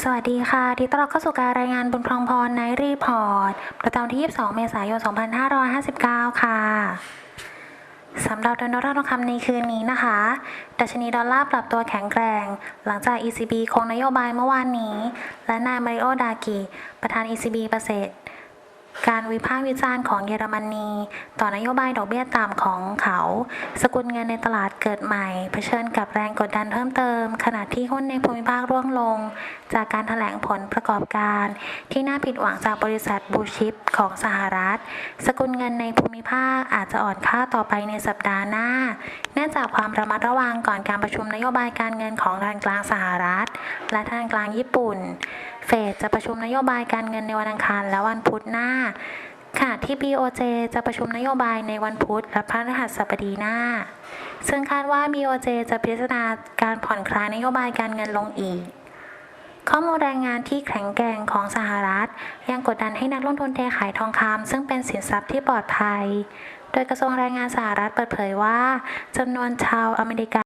สวัสดีค่ะ ที่ต้อนรับเข้าสู่การรายงานบุญครองพรในรีพอร์ต ประจำวันที่ 22 เมษายน 2559 ค่ะ สำหรับดอลลาร์ทองคำในคืนนี้นะคะ ดัชนีดอลลาร์ปรับตัวแข็งแกร่ง หลังจาก ECB คงนโยบายเมื่อวานนี้ และนายมาริโอ ดากิ ประธาน ECB ประเสริฐ การวิพากษ์วิจารณ์ของเยอรมนี ต่อนโยบายดอกเบี้ยต่ำของเขา สกุลเงินในตลาดเกิดใหม่ เผชิญกับแรงกดดันเพิ่มเติม ขณะที่หุ้นในภูมิภาคร่วงลง จากการถแถลงผลประกอบการ ที่น่าผิดหวังจากบริษัทบูชิปของสหรัฐ สกุลเงินในภูมิภาคอาจจะอ่อนค่าต่อไปในสัปดาห์หน้า เนื่องจากความระมัดระวังก่อนการประชุมนโยบายการเงินของธนาคารกลางสหรัฐ และธนาคารกลางญี่ปุ่น เฟดจะประชุมนโยบายการเงินในวันอังคารและวันพุธหน้าขณะที่ BOJ จะประชุมนโยบายในวันพุธและพฤหัสบดีหน้า ซึ่งคาดว่า BOJ จะพิจารณาการผ่อนคลายนโยบายการเงินลงอีก ข้อมูลแรงงานที่แข็งแกร่งของสหรัฐ ยังกดดันให้นักลงทุนเทขายทองคำซึ่งเป็นสินทรัพย์ที่ปลอดภัย โดยกระทรวงแรงงานสหรัฐเปิดเผยว่าจำนวนชาวอเมริกา